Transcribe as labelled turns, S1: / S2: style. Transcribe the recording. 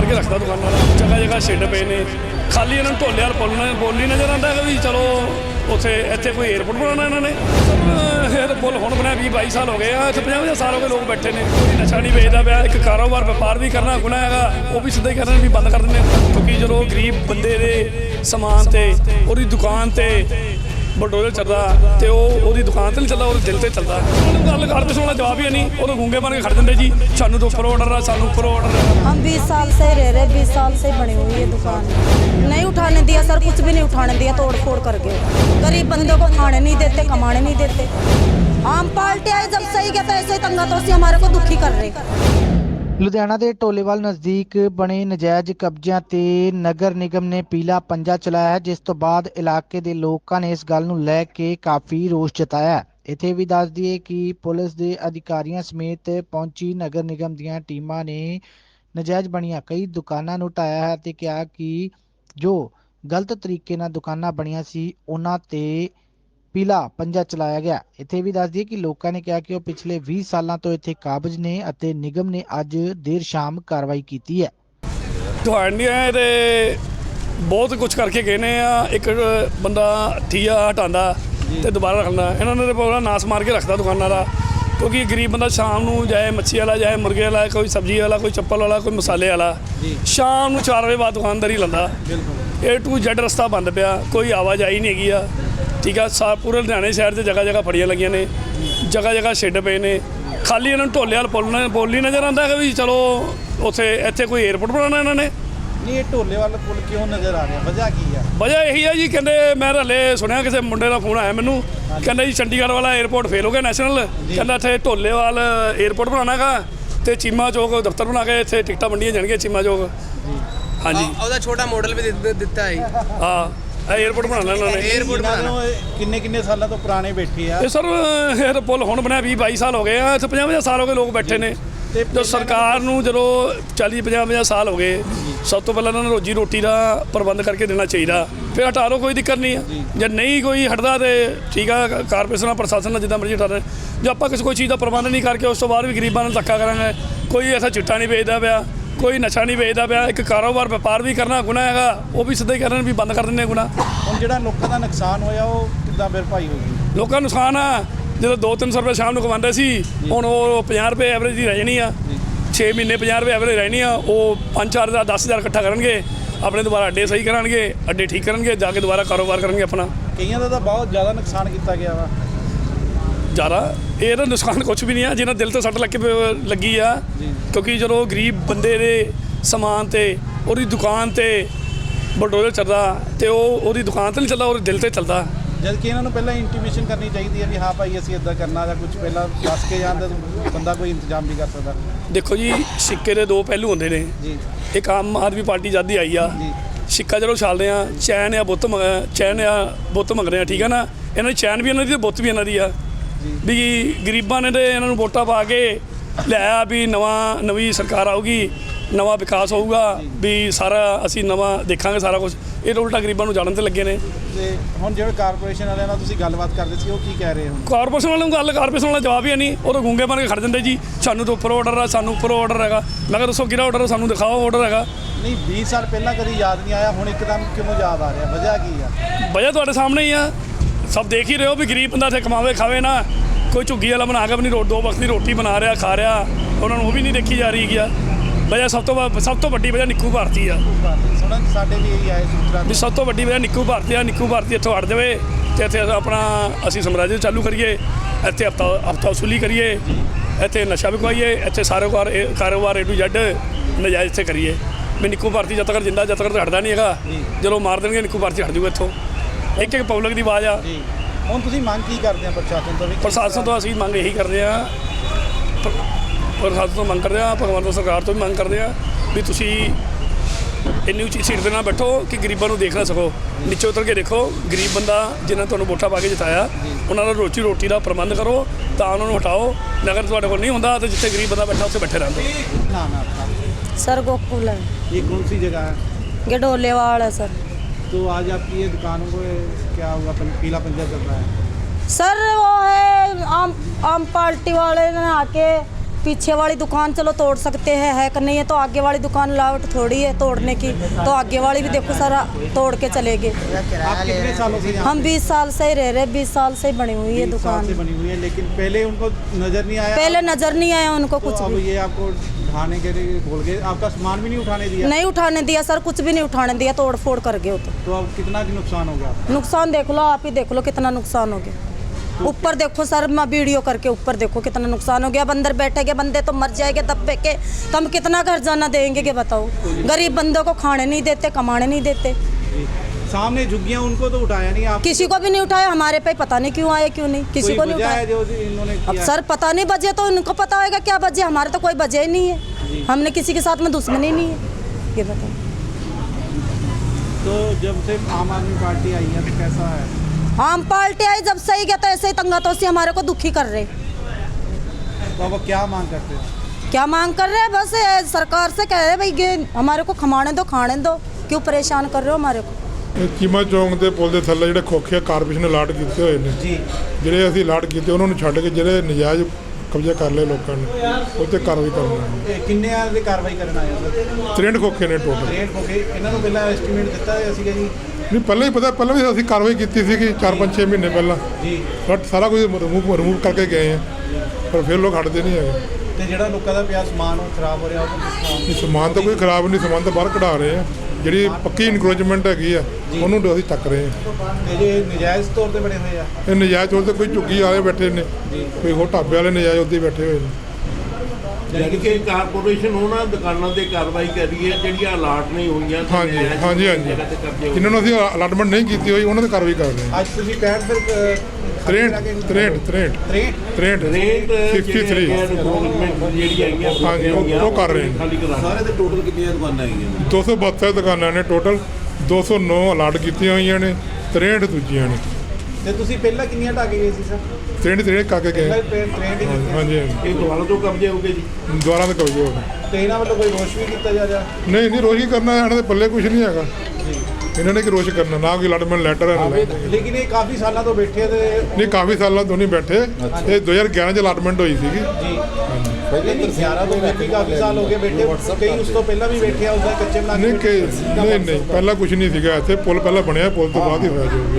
S1: ਮਾਰ ਕੇ ਰੱਖਦਾ ਦੁਕਾਨਾਂ ਦਾ। ਜਗ੍ਹਾ ਜਗ੍ਹਾ ਛਿੱਡ ਪਏ ਨੇ। ਖਾਲੀ ਇਹਨਾਂ ਨੂੰ ਢੋਲੇ ਵਾਲ ਪੁੱਲ ਬੋਲ ਨਹੀਂ ਨਜ਼ਰ ਆਉਂਦਾ ਕਿ ਵੀ ਚਲੋ, ਉੱਥੇ ਇੱਥੇ ਕੋਈ 에어ਪੋਰਟ ਬਣਾਉਣਾ ਇਹਨਾਂ ਨੇ। ਅਹ ਇਹ ਪੁੱਲ ਹੁਣ ਬਣਿਆ 20 22 ਸਾਲ ਹੋ ਗਏ ਆ, ਇੱਥੇ 50 ਸਾਲ ਹੋ ਗਏ ਲੋਕ ਬੈਠੇ ਨੇ। ਕੋਈ ਨਸ਼ਾ ਨਹੀਂ ਵੇਚਦਾ ਪਿਆ, ਇੱਕ ਕਾਰੋਬਾਰ, ਵਪਾਰ ਵੀ ਕਰਨਾ ਗੁਨਾਹ ਹੈਗਾ, ਉਹ ਵੀ ਸਿੱਧੇ ਕਰਨ ਵੀ ਬੰਦ ਕਰ ਦਿੰਦੇ ਕਿਉਂਕਿ ਜਦੋਂ ਗਰੀਬ ਬੰਦੇ ਦੇ ਸਮਾਨ ਤੇ, ਉਹਦੀ ਦੁਕਾਨ ਤੇ ਬਲਡੋਜ਼ਰ ਚੱਲਦਾ ਤੇ ਉਹ ਉਹਦੀ ਦੁਕਾਨ ਤੇ ਨਹੀਂ ਚੱਲਦਾ ਉਹਦੇ ਦਿਲ ਤੇ ਚੱਲਦਾ ਉਹਨੂੰ ਗੱਲ ਕਰਦੇ ਸੁਣਨਾ ਜਵਾਬ ਹੀ ਨਹੀਂ ਉਹਨੂੰ ਗੂੰਗੇ ਬਣ ਕੇ ਖੜ ਦਿੰਦੇ ਜੀ ਸਾਨੂੰ ਤਾਂ ਉੱਪਰ ਆਰਡਰ ਆ ਸਾਨੂੰ ਉੱਪਰ ਆਰਡਰ ਆ
S2: हम 20 साल से रह रहे 20 साल से बनी हुई है दुकान नहीं उठाने दिया सर कुछ भी नहीं उठाने दिया तोड़ फोड़ करके गरीब बंदों को खाने नहीं देते कमाने नहीं देते आम पार्टी आई जब सही कहता है ऐसे ही तंगा तोसी हमारे को दुखी कर रहे
S3: ਲੁਧਿਆਣਾ ਦੇ ਟੋਲੇਵਾਲ ਨਜ਼ਦੀਕ ਬਣੇ ਨਜਾਇਜ਼ ਕਬਜ਼ਿਆਂ ਤੇ ਨਗਰ ਨਿਗਮ ਨੇ ਪੀਲਾ ਪੰਜਾ ਚਲਾਇਆ ਹੈ, ਜਿਸ ਤੋਂ ਬਾਅਦ ਇਲਾਕੇ ਦੇ ਲੋਕਾਂ ਨੇ ਇਸ ਗੱਲ ਨੂੰ ਲੈ ਕੇ ਕਾਫੀ ਰੋਸ ਜਤਾਇਆ ਹੈ। ਇੱਥੇ ਵੀ ਦੱਸ ਦਈਏ ਕਿ ਪੁਲਿਸ ਦੇ ਅਧਿਕਾਰੀਆਂ ਸਮੇਤ ਪਹੁੰਚੀ ਨਗਰ ਨਿਗਮ ਦੀਆਂ ਟੀਮਾਂ ਨੇ ਨਜਾਇਜ਼ ਬਣੀਆਂ ਕਈ ਦੁਕਾਨਾਂ ਨੂੰ ਢਾਇਆ ਹੈ ਤੇ ਕਿਹਾ ਕਿ ਜੋ ਗਲਤ ਤਰੀਕੇ ਨਾਲ ਦੁਕਾਨਾਂ ਬਣੀਆਂ ਸੀ ਉਹਨਾਂ ਤੇ ਪੀਲਾ ਪੰਜਾ ਚਲਾਇਆ ਗਿਆ। ਇੱਥੇ ਵੀ ਦੱਸ ਦਈਏ ਕਿ ਲੋਕਾਂ ਨੇ ਕਿਹਾ ਕਿ ਉਹ ਪਿਛਲੇ 20 ਸਾਲਾਂ ਤੋਂ ਇੱਥੇ ਕਾਬਜ ਨੇ ਅਤੇ ਨਿਗਮ ਨੇ ਅੱਜ ਦੇਰ ਸ਼ਾਮ ਕਾਰਵਾਈ ਕੀਤੀ ਹੈ।
S1: ਤੁਹਾਡੀਆਂ ਤੇ ਬਹੁਤ ਕੁਝ ਕਰਕੇ ਗਏ ਨੇ ਆ। ਇੱਕ ਬੰਦਾ ਠੀਆ ਹਟਾਉਂਦਾ ਤੇ ਦੁਬਾਰਾ ਰੱਖਦਾ ਇਹਨਾਂ ਨੇ ਤਾਂ ਪੂਰਾ ਨਾਸ ਮਾਰ ਕੇ ਰੱਖਦਾ ਦੁਕਾਨਾਂ ਦਾ। ਕਿਉਂਕਿ ਗਰੀਬ ਬੰਦਾ ਸ਼ਾਮ ਨੂੰ ਜਾਏ ਮੱਛੀ ਵਾਲਾ ਜਾਏ ਮੁਰਗੇ ਵਾਲਾ ਕੋਈ ਸਬਜ਼ੀ ਵਾਲਾ ਕੋਈ ਚੱਪਲ ਵਾਲਾ ਕੋਈ ਮਸਾਲੇ ਵਾਲਾ ਸ਼ਾਮ ਨੂੰ 4 ਵਜੇ ਬਾਅਦ ਦੁਕਾਨਦਾਰੀ ਲੰਦਾ। ਏ ਟੂ ਜ਼ੈਡ ਰਸਤਾ ਬੰਦ ਪਿਆ। ਕੋਈ ਆਵਾਜਾਈ ਨਹੀਂ ਹੈਗੀ ਆ। ਠੀਕ ਆ ਸਾ ਪੂਰੇ ਲੁਧਿਆਣੇ ਸ਼ਹਿਰ 'ਚ ਜਗ੍ਹਾ ਜਗ੍ਹਾ ਫੜੀਆਂ ਲੱਗੀਆਂ ਨੇ ਜਗ੍ਹਾ ਜਗ੍ਹਾ ਛੱਡ ਪਏ ਨੇ। ਖਾਲੀ ਇਹਨਾਂ ਨੂੰ ਢੋਲੇ ਵਾਲ ਪੁੱਲ ਬੋਲੀ ਨਜ਼ਰ ਆਉਂਦਾ ਕਿ ਵੀ ਚਲੋ ਉਥੇ ਇੱਥੇ ਕੋਈ 에어ਪੋਰਟ ਬਣਾਉਣਾ ਇਹਨਾਂ ਨੇ।
S4: ਨਹੀਂ ਇਹ ਢੋਲੇ ਵਾਲਾ ਪੁੱਲ ਕਿਉਂ ਨਜ਼ਰ ਆ ਰਿਹਾ? ਵਜ੍ਹਾ ਕੀ ਆ?
S1: ਵਜ੍ਹਾ ਇਹੀ ਆ ਜੀ ਕਹਿੰਦੇ ਮੈਂ ਰਲੇ ਸੁਣਿਆ ਕਿਸੇ ਮੁੰਡੇ ਦਾ ਫੋਨ ਆਇਆ ਮੈਨੂੰ ਕਹਿੰਦਾ ਜੀ ਚੰਡੀਗੜ੍ਹ ਵਾਲਾ 에어ਪੋਰਟ ਫੇਲ ਹੋ ਗਿਆ ਨੈਸ਼ਨਲ ਕਹਿੰਦਾ ਇੱਥੇ ਢੋਲੇ ਵਾਲ 에어ਪੋਰਟ ਬਣਾਉਣਾਗਾ ਤੇ ਚੀਮਾ ਚੌਕ ਦਫ਼ਤਰ ਬਣਾ ਕੇ ਇੱਥੇ ਟਿਕਟਾਂ ਵੰਡੀਆਂ ਜਾਣਗੀਆਂ ਚੀਮਾ ਚੌਕ। ਹਾਂਜੀ।
S5: ਉਹਦਾ ਛੋਟਾ ਮਾਡਲ ਵੀ ਦਿੱਤਾ ਹੈ
S1: ਹਾਂ। ਏਅਰਪੋਰਟ ਬਣਾ ਲੈਣਾ ਨੇ।
S5: 에어ਪੋਰਟ ਬਣਾਉਣਾ
S4: ਕਿੰਨੇ ਕਿੰਨੇ ਸਾਲਾਂ ਤੋਂ ਪੁਰਾਣੇ ਬੈਠੇ ਆ?
S1: ਇਹ ਸਰ ਇਹ ਪੁਲ ਹੁਣ ਬਣਿਆ 20 22 ਸਾਲ ਹੋ ਗਏ ਆ। ਇੱਥੇ 50 50 ਸਾਲ ਹੋ ਗਏ ਲੋਕ ਬੈਠੇ ਨੇ।
S4: ਤੇ
S1: ਜੋ ਸਰਕਾਰ ਨੂੰ ਜਦੋਂ 40 50 50 ਸਾਲ ਹੋ ਗਏ ਸਭ ਤੋਂ ਪਹਿਲਾਂ ਉਹਨਾਂ ਨੂੰ ਰੋਜੀ ਰੋਟੀ ਦਾ ਪ੍ਰਬੰਧ ਕਰਕੇ ਦੇਣਾ ਚਾਹੀਦਾ। ਫਿਰ ਹਟਾ ਲਓ ਕੋਈ ਦਿੱਕਤ ਨਹੀਂ ਹੈ ਜੇ। ਨਹੀਂ ਕੋਈ ਹਟਦਾ ਤੇ ਠੀਕ ਆ ਕਾਰਪੋਰੇਸ਼ਨ ਪ੍ਰਸ਼ਾਸਨ ਨਾਲ ਜਿੱਦਾਂ ਮਰਜ਼ੀ ਹਟਾ ਰਹੇ ਜੇ ਆਪਾਂ ਕਿਸੇ ਕੋਈ ਚੀਜ਼ ਦਾ ਪ੍ਰਬੰਧ ਨਹੀਂ ਕਰਕੇ ਉਸ ਤੋਂ ਬਾਅਦ ਵੀ ਗਰੀਬਾਂ ਨੂੰ ਧੱਕਾ ਕਰਾਂਗੇ ਕੋਈ ਐਸਾ ਚਿੱਟਾ ਨਹੀਂ ਵੇਚਦਾ ਪਿਆ। ਕੋਈ ਨਸ਼ਾ ਨਹੀਂ ਵੇਚਦਾ ਪਿਆ ਇੱਕ ਕਾਰੋਬਾਰ ਵਪਾਰ ਵੀ ਕਰਨਾ ਗੁਨਾਹ ਹੈਗਾ ਉਹ ਵੀ ਸਿੱਧਾ ਹੀ ਕਰਨ ਵੀ ਬੰਦ ਕਰ ਦਿੰਦੇ ਗੁਨਾਹ।
S4: ਹੁਣ ਜਿਹੜਾ ਲੋਕਾਂ ਦਾ ਨੁਕਸਾਨ ਹੋਇਆ ਉਹ ਕਿੱਦਾਂ ਭਰਪਾਈ ਹੋਊਗੀ
S1: ਲੋਕਾਂ ਨੂੰ ਨੁਕਸਾਨ ਆ ਜਦੋਂ 2-300 ਰੁਪਏ ਸ਼ਾਮ ਨੂੰ ਕਮਾਉਂਦੇ ਸੀ ਹੁਣ ਉਹ 50 ਰੁਪਏ ਐਵਰੇਜ ਦੀ ਰਹਿ ਜਾਣੀ ਆ 6 ਮਹੀਨੇ 50 ਰੁਪਏ ਐਵਰੇਜ ਰਹਿਣੀ ਆ ਉਹ 5-4 ਦਾ 10000 ਇਕੱਠਾ ਕਰਨਗੇ ਆਪਣੇ ਦੁਬਾਰਾ ਅੱਡੇ ਸਹੀ ਕਰਨਗੇ ਅੱਡੇ ਠੀਕ ਕਰਨਗੇ ਜਾ ਕੇ ਦੁਬਾਰਾ ਕਾਰੋਬਾਰ ਕਰਨਗੇ ਆਪਣਾ।
S4: ਕਈਆਂ ਦਾ ਤਾਂ ਬਹੁਤ ਜ਼ਿਆਦਾ ਨੁਕਸਾਨ ਕੀਤਾ ਗਿਆ ਵਾ।
S1: ਜ਼ਿਆਦਾ। ਇਹ ਤਾਂ ਨੁਕਸਾਨ ਕੁਝ ਵੀ ਨਹੀਂ ਆ ਜਿਹਨਾਂ ਦਿਲ ਤੇ ਸੱਟ ਲੱਗ ਕੇ ਲੱਗੀ ਆ। ਕਿਉਂਕਿ ਜਦੋਂ ਗਰੀਬ ਬੰਦੇ ਦੇ ਸਮਾਨ ਤੇ ਉਹਦੀ ਦੁਕਾਨ ਤੇ ਬਲਡੋਜ਼ਰ ਚੱਲਦਾ ਤੇ ਉਹ ਉਹਦੀ ਦੁਕਾਨ ਤੇ ਨਹੀਂ ਚੱਲਦਾ ਉਹਦੇ ਦਿਲ ਤੇ ਚੱਲਦਾ।
S4: ਜਦ ਕਿ ਇਹਨਾਂ ਨੂੰ ਪਹਿਲਾਂ ਇੰਟੀਮੇਸ਼ਨ ਕਰਨੀ ਚਾਹੀਦੀ ਹੈ ਵੀ ਹਾਂ ਭਾਈ ਅਸੀਂ ਇਦਾਂ ਕਰਨਾ ਜਾਂ ਕੁਝ ਪਹਿਲਾਂ ਦੱਸ ਕੇ ਜਾਂਦੇ ਬੰਦਾ ਕੋਈ ਇੰਤਜ਼ਾਮ ਵੀ ਕਰ ਸਕਦਾ।
S1: ਦੇਖੋ ਜੀ ਸਿੱਕੇ ਦੇ ਦੋ ਪਹਿਲੂ ਹੁੰਦੇ ਨੇ।
S4: ਜੀ।
S1: ਇੱਕ ਆਮ ਆਦਮੀ ਪਾਰਟੀ ਜਦ ਦੀ ਆਈ ਆ
S4: ਜੀ।
S1: ਸਿੱਕਾ ਜਦੋਂ ਛਾਲਦੇ ਆ ਚੈਨ ਆ ਬੁੱਤ ਚੈਨ ਆ ਬੁੱਤ ਮੰਗਦੇ ਆ ਠੀਕ ਆ ਨਾ? ਇਹਨਾਂ ਦੀ ਚੈਨ ਵੀ ਇਹਨਾਂ ਦੀ ਤੇ ਬੁੱਤ ਵੀ ਇਹਨਾਂ ਦੀ ਆ। ਵੀ ਗਰੀਬਾਂ ਨੇ ਤੇ ਇਹਨਾਂ ਨੂੰ ਵੋਟਾਂ ਪਾ ਕੇ ਲਿਆਇਆ ਵੀ ਨਵਾਂ ਨਵੀਂ ਸਰਕਾਰ ਆਊਗੀ ਨਵਾਂ ਵਿਕਾਸ ਹੋਊਗਾ ਵੀ ਸਾਰਾ ਅਸੀਂ ਨਵਾਂ ਦੇਖਾਂਗੇ ਸਾਰਾ ਕੁਝ ਇਹ ਤਾਂ ਉਲਟਾ ਗਰੀਬਾਂ ਨੂੰ ਜਾਣਨ ਤੇ ਲੱਗੇ ਨੇ।
S4: ਤੇ ਹੁਣ ਜਿਹੜੇ ਕਾਰਪੋਰੇਸ਼ਨ ਵਾਲਿਆਂ ਨਾਲ ਤੁਸੀਂ ਗੱਲਬਾਤ ਕਰਦੇ ਸੀ ਉਹ ਕੀ ਕਹਿ ਰਹੇ ਹੁਣ
S1: ਕਾਰਪੋਰੇਸ਼ਨ ਵਾਲਿਆਂ ਨੂੰ ਗੱਲ ਕਾਰਪੋਰੇਸ਼ਨ ਵਾਲਾ ਜਵਾਬ ਹੀ ਹੈ ਨਹੀਂ। ਉਹ ਤਾਂ ਗੂੰਗੇ ਬਣ ਕੇ ਖੜ ਦਿੰਦੇ ਜੀ। ਸਾਨੂੰ ਤਾਂ ਉੱਪਰ ਆਰਡਰ ਆ ਸਾਨੂੰ ਉੱਪਰ ਆਰਡਰ ਹੈਗਾ। ਮੈਂ ਕਿਹਾ ਦੱਸੋ ਕਿਹੜਾ ਆਰਡਰ ਸਾਨੂੰ ਦਿਖਾਓ ਆਰਡਰ ਹੈਗਾ।
S4: ਨਹੀਂ 20 ਸਾਲ ਪਹਿਲਾਂ ਕਦੀ ਯਾਦ ਨਹੀਂ ਆਇਆ ਹੁਣ ਇੱਕਦਮ ਕਿਉਂ ਯਾਦ ਆ ਰਿਹਾ? ਵਜ੍ਹਾ ਕੀ ਆ?
S1: ਵਜ੍ਹਾ ਤੁਹਾਡੇ ਸਾਹਮਣੇ ਹੀ ਆ। ਸਭ ਦੇਖ ਹੀ ਰਹੇ ਹੋ ਵੀ ਗਰੀਬ ਬੰਦਾ ਇੱਥੇ ਕਮਾਵੇ ਖਾਵੇ ਨਾ। ਕੋਈ ਝੁੱਗੀ ਵਾਲਾ ਬਣਾ ਕੇ ਆਪਣੀ ਰੋ ਦੋ ਵਕਤ ਦੀ ਰੋਟੀ ਬਣਾ ਰਿਹਾ ਖਾ ਰਿਹਾ। ਉਹਨਾਂ ਨੂੰ ਉਹ ਵੀ ਨਹੀਂ ਦੇਖੀ ਜਾ ਰਹੀ ਗਿਆ। ਵਜ੍ਹਾ ਸਭ ਤੋਂ ਵ- ਸਭ ਤੋਂ ਵੱਡੀ ਵਜ੍ਹਾ ਨਿੱਕੂ ਭਾਰਤੀ ਆ।
S4: ਸੁਣਨ ਸਾਡੇ ਵੀ ਇਹੀ ਆਏ ਸੂਤਰਾਂ
S1: ਵੀ ਸਭ ਤੋਂ ਵੱਡੀ ਵਜ੍ਹਾ ਨਿੱਕੂ ਭਾਰਤੀ ਆ। ਨਿੱਕੂ ਭਾਰਤੀ ਇੱਥੋਂ ਹਟ ਜਾਵੇ ਤੇ ਇੱਥੇ ਆਪਣਾ ਅਸੀਂ ਸਮਰਾਜ ਚਾਲੂ ਕਰੀਏ। ਇੱਥੇ ਹਫਤਾ ਹਫਤਾ ਵਸੂਲੀ ਕਰੀਏ। ਇੱਥੇ ਨਸ਼ਾ ਵਿਕਵਾਈਏ ਇੱਥੇ ਸਾਰੇ ਕਾਰ ਕਾਰੋਬਾਰ ਏ ਟੂ ਜ਼ੈਡ ਨਜਾਇਜ਼ ਇੱਥੇ ਕਰੀਏ। ਵੀ ਨਿੱਕੂ ਭਾਰਤੀ ਜਦ ਤੱਕ ਜਿੰਦਾ ਜਦ ਤੱਕ ਹਟਦਾ ਨਹੀਂ ਹੈਗਾ। ਜਦੋਂ ਮਾਰ ਦੇਣਗੇ ਨਿੱਕੂ ਭਾਰਤੀ ਹਟ ਜਾਊਗਾ ਇੱਥੋਂ। ਇੱਕ ਇੱਕ ਪਬਲਿਕ ਦੀ ਆਵਾਜ਼ ਆ।
S4: ਜੀ। ਹੁਣ ਤੁਸੀਂ ਮੰਗ ਕੀ ਕਰਦੇ ਆ ਪ੍ਰਸ਼ਾਸਨ ਤੋਂ ਵੀ
S1: ਪ੍ਰਸ਼ਾਸਨ ਤੋਂ ਅਸੀਂ ਮੰਗ ਇਹੀ ਕਰਦੇ ਆ ਪ੍ਰਸ਼ਾਸਨ ਤੋਂ ਮੰਗ ਕਰਦੇ ਆ ਭਗਵੰਤ ਸਰਕਾਰ ਤੋਂ ਵੀ ਮੰਗ ਕਰਦੇ ਆ ਵੀ ਤੁਸੀਂ ਇੰਨੀ ਉੱਚੀ ਸੀਟ ਤੇ ਨਾ ਬੈਠੋ ਕਿ ਗਰੀਬਾਂ ਨੂੰ ਦੇਖ ਨਾ ਸਕੋ। ਨੀਚੇ ਉਤਰ ਕੇ ਦੇਖੋ ਗਰੀਬ ਬੰਦਾ ਜਿਨ੍ਹਾਂ ਤੁਹਾਨੂੰ ਵੋਟਾਂ ਪਾ ਕੇ ਜਿਤਾਇਆ ਉਹਨਾਂ ਨਾਲ ਰੋਟੀ ਰੋਟੀ ਦਾ ਪ੍ਰਬੰਧ ਕਰੋ ਤਾਂ ਉਹਨਾਂ ਨੂੰ ਹਟਾਓ। ਨਗਰ ਤੁਹਾਡੇ ਕੋਲ ਨਹੀਂ ਹੁੰਦਾ ਤਾਂ ਜਿੱਥੇ ਗਰੀਬ ਬੰਦਾ ਬੈਠਾ ਉੱਥੇ ਬੈਠੇ ਰਹਿੰਦੇ
S2: ਨਾ ਨਾ ਸਰ
S4: ਗੋਕੁਲ। ਇਹ ਕੌਣ ਸੀ ਜਗ੍ਹਾ?
S2: ਹੈ ਗਡੋਲੇਵਾਲ ਹੈ ਸਰ।
S4: तो आज आपकी ये दुकानों को क्या हुआ पन, पीला पंजा चल रहा है
S2: सर वो है आम आम पार्टी वाले ने आके पीछे वाली दुकान चलो तोड़ सकते हैं है कि नहीं? है तो आगे वाली दुकान लावट थोड़ी है तोड़ने की। तो आगे वाली भी देखो सारा तोड़ के चले गए। हम 20 साल से ही रह रहे 20 साल से ही बनी हुई है दुकान।
S4: से बनी हुई है लेकिन पहले उनको नज़र नहीं आया?
S2: पहले नज़र नहीं आया उनको
S4: तो
S2: कुछ
S4: अब
S2: भी।
S4: ये आपको उठाने के लिए बोल गए। आपका सामान भी नहीं उठाने दिया?
S2: नहीं उठाने दिया सर कुछ भी नहीं उठाने दिया तोड़ फोड़ कर गए तो।
S4: तो अब कितना नुकसान हो गया
S2: नुकसान देख लो आप ही देख लो कितना नुकसान हो गया। ऊपर देखो सर मैं वीडियो करके ऊपर देखो कितना नुकसान हो गया। अब अंदर बैठे के बंदे तो मर जाएँगे दब्बे के। तो हम कितना घर जाना देंगे कि बताओ? गरीब बंदों को खाने नहीं देते कमाने नहीं देते।
S4: सामने झुग्गियाँ उनको तो उठाया नहीं आप
S2: किसी को भी नहीं उठाया हमारे पे पता नहीं क्यों आए क्यों नहीं। किसी को नहीं उठाया। अब सर पता नहीं बजे तो उनको पता होगा क्या बजे। हमारे तो कोई बजे ही नहीं है। हमने किसी के साथ में दुश्मनी नहीं है। ये बताओ।
S4: तो जब से आम आदमी पार्टी आई है तो कैसा है?
S2: आम पार्टी आई जब सही गया तो ऐसे ही तंगा तो हमारे को दुखी कर रहे
S4: तो अब क्या मांग करते हो
S2: क्या मांग कर रहे हैं बस ये सरकार से कह रहे हैं भाई ये हमारे को खमाने दो खाने दो क्यों परेशान कर रहे हो हमारे को
S6: ਇਹ ਚੀਮਾ ਚੌਂਕ ਦੇ ਪੁਲ ਦੇ ਥੱਲੇ ਜਿਹੜੇ ਖੋਖੇ ਕਾਰਪੋਰੇਸ਼ਨ ਨੇ ਲਾਟ ਕੀਤੇ ਹੋਏ ਨੇ
S4: ਜੀ
S6: ਜਿਹੜੇ ਅਸੀਂ ਲਾਟ ਕੀਤੇ ਉਹਨਾਂ ਨੂੰ ਛੱਡ ਕੇ ਜਿਹੜੇ ਨਜਾਇਜ਼ ਕਬਜ਼ਾ ਕਰ ਲਏ ਲੋਕਾਂ ਨੇ ਉਹ 'ਤੇ ਕਾਰਵਾਈ ਕਰਨਾ ਹੈ
S4: ਇਹ ਕਿੰਨੇ ਆ ਦੀ ਕਾਰਵਾਈ ਕਰਨ ਆਏ ਹੋ ਸਰ
S6: 63 ਖੋਖੇ ਨੇ ਟੋਟਲ
S4: ਰੇਟ ਹੋ ਗਏ ਇਹਨਾਂ ਨੂੰ ਪਹਿਲਾਂ ਐਸਟੀਮੇਟ ਦਿੱਤਾ ਹੋਇਆ ਸੀਗਾ ਜੀ
S6: ਨਹੀਂ ਪਹਿਲਾਂ ਹੀ ਪਤਾ ਪਹਿਲਾਂ ਵੀ ਅਸੀਂ ਕਾਰਵਾਈ ਕੀਤੀ ਸੀ ਕਿ 4-5-6 ਮਹੀਨੇ ਪਹਿਲਾਂ।
S4: ਜੀ।
S6: ਬਟ ਸਾਰਾ ਕੁਝ ਰਿਮੂਵ ਰਿਮੂਵ ਕਰਕੇ ਗਏ ਆ। ਪਰ ਫਿਰ ਲੋਕ ਹਟਦੇ ਨਹੀਂ ਹੈਗੇ।
S4: ਤੇ ਜਿਹੜਾ ਲੋਕਾਂ ਦਾ ਪਿਆ ਸਮਾਨ ਉਹ ਖਰਾਬ ਹੋ ਰਿਹਾ ਉਹ ਕਿਸ ਤਰ੍ਹਾਂ?
S6: ਇਹ ਸਮਾਨ ਤਾਂ ਕੋਈ ਖਰਾਬ ਨਹੀਂ ਸਮਾਨ ਤਾਂ ਬਾਹਰ ਕਢਾ ਰਹੇ ਆ। ਜਿਹੜੀ ਪੱਕੀ ਇਨਕਰੋਚਮੈਂਟ ਹੈਗੀ ਆ ਉਹਨੂੰ ਅਸੀਂ ਚੱਕ ਰਹੇ ਆ।
S4: ਤੇ ਜੇ ਨਜਾਇਜ਼ ਤੌਰ ਤੇ ਬਣੇ ਹੋਏ ਆ?
S6: ਇਹ ਨਜਾਇਜ਼ ਤੌਰ ਤੇ ਕੋਈ ਝੁੱਗੀ ਵਾਲੇ ਬੈਠੇ ਨੇ ਕੋਈ ਹੋਰ ਢਾਬੇ ਵਾਲੇ ਨਜਾਇਜ਼ ਉੱਤੇ ਬੈਠੇ ਹੋਏ ਨੇ।
S7: ਜਾਣੀ ਕਿ ਕਾਰਪੋਰੇਸ਼ਨ ਉਹਨਾਂ ਦੁਕਾਨਾਂ ਤੇ ਕਾਰਵਾਈ ਕਰੀ ਹੈ ਜਿਹੜੀਆਂ ਅਲਾਟ ਨਹੀਂ ਹੋਈਆਂ ਤੇ
S6: ਹਾਂਜੀ
S7: ਨਜਾਇਜ਼
S6: ਹਾਂਜੀ ਹਾਂਜੀ
S7: ਜਗ੍ਹਾ ਤੇ ਕਬਜ਼ੇ ਹੋਏ।
S6: ਜਿਨ੍ਹਾਂ ਨੂੰ ਅਸੀਂ ਅਲਾਟਮੈਂਟ ਨਹੀਂ ਕੀਤੀ ਹੋਈ ਉਹਨਾਂ ਤੇ ਕਾਰਵਾਈ ਕਰ ਰਹੇ ਹਾਂ।
S4: ਅੱਜ ਤੁਸੀਂ 65 ਫਿਰ
S6: 63 63 63
S4: 63
S7: ਰੇਟ
S6: 53
S7: ਗਵਰਨਮੈਂਟ ਜਿਹੜੀ ਆਈਆਂ
S6: ਹਾਂਜੀ, ਉਹ- ਉਹ ਕਰ ਰਹੇ ਨੇ।
S7: ਖਾਲੀ ਕਰਾ
S8: ਸਾਰੇ ਦੇ ਟੋਟਲ ਕਿੰਨੀਆਂ ਦੁਕਾਨਾਂ ਹੈਗੀਆਂ ਨੇ?
S6: 272 ਦੁਕਾਨਾਂ ਨੇ ਟੋਟਲ 209 ਅਲਾਟ ਕੀਤੀਆਂ ਹੋਈਆਂ ਨੇ 63 ਦੂਜੀਆਂ ਨੇ।
S4: ਤੇ ਤੁਸੀਂ ਪਹਿਲਾਂ ਕਿੰਨੀਆਂ ਢਾਹ ਕੇ ਗਏ ਸੀ ਸਰ?
S6: 63 63 ਕਾਕੇ ਗਏ।
S4: ਪਹਿਲਾਂ 63 ਹੀ
S6: ਹਾਂਜੀ
S4: ਕੀਤੀਆਂ।
S6: ਹਾਂਜੀ ਹਾਂਜੀ।
S7: ਇਹ ਦੁਆਰਾ ਤੋਂ ਕਬਜ਼ੇ ਹੋ ਗਏ ਜੀ?
S6: ਦੁਆਰਾ ਤੇ ਕਬਜ਼ੇ ਹੋ ਗਏ।
S4: ਤੇ ਇਹਨਾਂ ਵੱਲੋਂ ਕੋਈ ਰੋਸ਼ ਵੀ ਕੀਤਾ ਜਾ ਰਿਹਾ?
S6: ਨਹੀਂ ਨਹੀਂ ਰੋਸ਼ ਹੀ ਕਰਨਾ? ਇਹਨਾਂ ਦੇ ਪੱਲੇ ਕੁਝ ਨਹੀਂ ਹੈਗਾ। ਇਹਨਾਂ ਨੇ ਕਿ ਰੋਸ਼ ਕਰਨਾ? ਨਾ ਕੋਈ ਅਲਾਟਮੈਂਟ ਲੈਟਰ ਹੈ ਨਾ
S4: ਲੇਕਿਨ ਇਹ ਕਾਫੀ ਸਾਲਾਂ ਤੋਂ ਬੈਠੇ ਤੇ
S6: ਨਹੀਂ ਕਾਫੀ ਸਾਲਾਂ ਤੋਂ ਨਹੀਂ ਬੈਠੇ। ਇਹ 2011 ਚ ਅਲਾਟਮੈਂਟ ਹੋਈ ਸੀਗੀ।
S4: ਜੀ। ਪਹਿਲੇ ਨਹੀਂ 11 ਤੋਂ ਵੀ ਕਾਫੀ ਸਾਲ ਹੋ ਗਏ ਬੈਠੇ। ਕਈ ਉਸ ਤੋਂ ਪਹਿਲਾਂ ਵੀ ਬੈਠੇ ਆ ਉਸਦਾ ਕੱਚੇ ਬਣਾ ਕੇ
S6: ਨਹੀਂ ਕਿ ਨਹੀਂ ਨਹੀਂ ਪਹਿਲਾਂ ਕੁਝ ਨਹੀਂ ਸੀਗਾ। ਇੱਥੇ ਪੁਲ ਪਹਿਲਾਂ ਬਣਿਆ ਪੁਲ ਤੋਂ ਬਾਅਦ ਹੀ ਹੋਇਆ ਜੋ ਵੀ।